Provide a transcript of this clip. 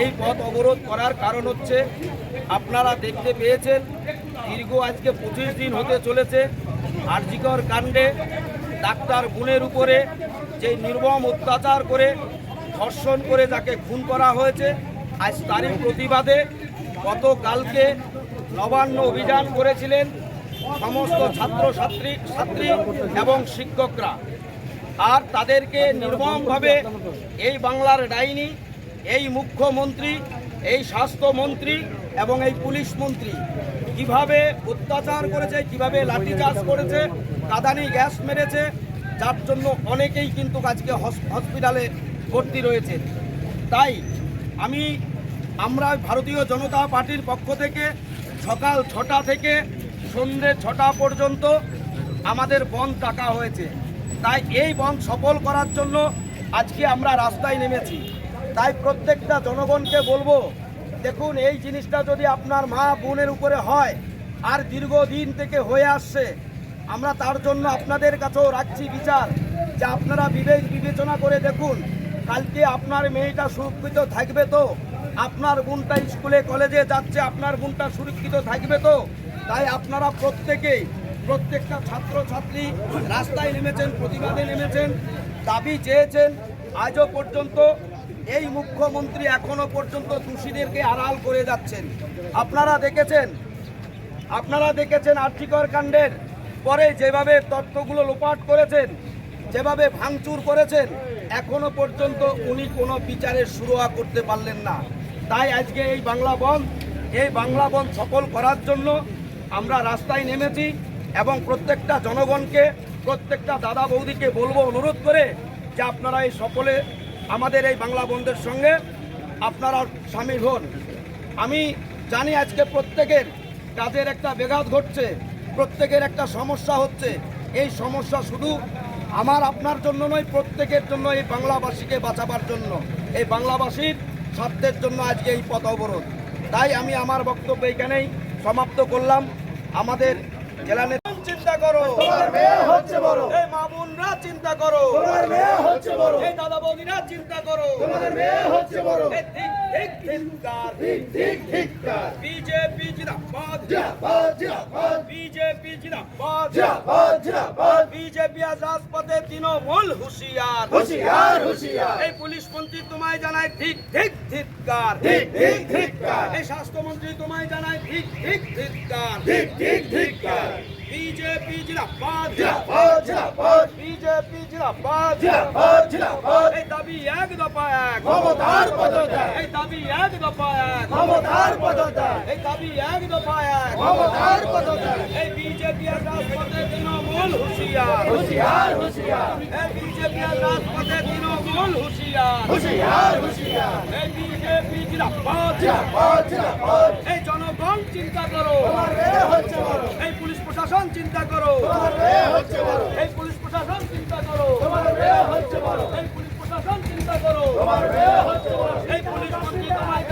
এই পথ অবরোধ করার কারণ হচ্ছে আপনারা দেখতে পেয়েছেন, দীর্ঘ আজকে পঁচিশ দিন হতে চলেছে। আরজিকর কাণ্ডে ডাক্তার গুণের উপরে যে নির্মম অত্যাচার করে ধর্ষণ করে যাকে খুন করা হয়েছে, আজ তারই প্রতিবাদে গতকালকে নবান্ন অভিযান করেছিলেন সমস্ত ছাত্র ছাত্রী ছাত্রী এবং শিক্ষকরা। আর তাদেরকে নির্মমভাবে এই বাংলার ডাইনি এই মুখ্যমন্ত্রী, এই স্বাস্থ্যমন্ত্রী এবং এই পুলিশ মন্ত্রী কীভাবে অত্যাচার করেছে, কীভাবে লাঠিচার্জ করেছে, কাদানি গ্যাস মেরেছে, যার জন্য অনেকেই কিন্তু আজকে হস- হসপিটালে ভর্তি রয়েছে। তাই আমি, আমরা ভারতীয় জনতা পার্টির পক্ষ থেকে সকাল ছটা থেকে সন্ধ্যে ছটা পর্যন্ত আমাদের বন্ধ ডাকা হয়েছে। তাই এই বন্ধ সফল করার জন্য আজকে আমরা রাস্তায় নেমেছি। তাই প্রত্যেকটা জনগণকে বলব, দেখুন, এই জিনিসটা যদি আপনার মা বোনের উপরে হয়, আর দীর্ঘদিন থেকে হয়ে আসছে, আমরা তার জন্য আপনাদের কাছেও রাখছি বিচার, যে আপনারা বিবেক বিবেচনা করে দেখুন, কালকে আপনার মেয়েটা সুরক্ষিত থাকবে তো, আপনার বোনটা স্কুলে, কলেজে যাচ্ছে, আপনার বোনটা সুরক্ষিত থাকবে তো, তাই আপনারা প্রত্যেকেই, প্রত্যেকটা ছাত্র ছাত্রী রাস্তায় নেমেছেন, প্রতিবাদে নেমেছেন, দাবি চেয়েছেন, আজও পর্যন্ত এই মুখ্যমন্ত্রী এখনও পর্যন্ত দোষীদেরকে আড়াল করে যাচ্ছেন। আপনারা দেখেছেন? আপনারা দেখেছেন আর্থিকর কাণ্ডের? পরে যেভাবে তথ্যগুলো লোপাট করেছেন, যেভাবে ভাঙচুর করেছেন, এখনও পর্যন্ত উনি কোনো বিচারের শুরুয়া করতে পারলেন না। তাই আজকে এই বাংলা বন্ধ, এই বাংলা বন্ধ সফল করার জন্য আমরা রাস্তায় নেমেছি এবং প্রত্যেকটা জনগণকে, প্রত্যেকটা দাদা বৌদিকে বলব, অনুরোধ করে যে আপনারা এই সকলে আমাদের এই বাংলা বন্ধের সঙ্গে আপনারা সামিল হন। আমি জানি আজকে প্রত্যেকের কাজের একটা ব্যাঘাত ঘটছে, প্রত্যেকের একটা সমস্যা হচ্ছে। এই সমস্যা শুধু আমার, আপনার জন্য নয়, প্রত্যেকের জন্য এই বাংলাবাসীকে বাঁচাবার জন্য। এই বাংলাবাসীর স্বার্থের জন্য আজকে এই পথ অবরোধ। তাই আমি আমার বক্তব্য এখানেই সমাপ্ত করলাম। আমাদের জেলা চিন্তা করো তোমার মেয়ে হচ্ছে বড় এই মা বোনরা চিন্তা করো তোমার মেয়ে হচ্ছে বড় এই দাদা বৌদিরা চিন্তা করো তোমার মেয়ে হচ্ছে বড় এই ঠিক ঠিক ধিক্কার ঠিক ঠিক ঠিক কার বিজেপি জিন্দাবাদ জিয়াবাদ জিয়াবাদ বিজেপি জিন্দাবাদ জিয়াবাদ জিয়াবাদ বিজেপি আজ রাজপথে তৃণমূল হুঁশিয়ার হুশিয়ার হুশিয়ার এই পুলিশ মন্ত্রী তোমায় জানায় ঠিক ঠিক ধিক্কার ঠিক ঠিক ঠিক কার এই স্বাস্থ্যমন্ত্রী তোমায় জানায় ঠিক ঠিক ধিক্কার ঠিক ঠিক ঠিক কার বিজেপি জিন্দাবাদ জিয়াবাদ জিয়াবাদ বিজেপি জিন্দাবাদ জিয়াবাদ জিয়াবাদ এই দাবি এক দফা এক ক্ষমতার পদত্যাগ এই দাবি এক দফা এক ক্ষমতার পদত্যাগ এই দাবি এক দফা এক ক্ষমতার পদত্যাগ এই বিজেপি আর রাজপথে তৃণমূল হুঁশিয়ার হুশিয়ার হুশিয়ার এই বিজেপি আর রাজপথে তৃণমূল হুঁশিয়ার হুশিয়ার হুশিয়ার এই বিজেপি জিন্দাবাদ জিয়াবাদ জিয়াবাদ এই জনগণ চিন্তা করো তোমার প্রশাসন, চিন্তা করো। এই পুলিশ প্রশাসন, চিন্তা করো। এই পুলিশ প্রশাসন, চিন্তা করো। এই পুলিশ মন্ত্রী তোমায়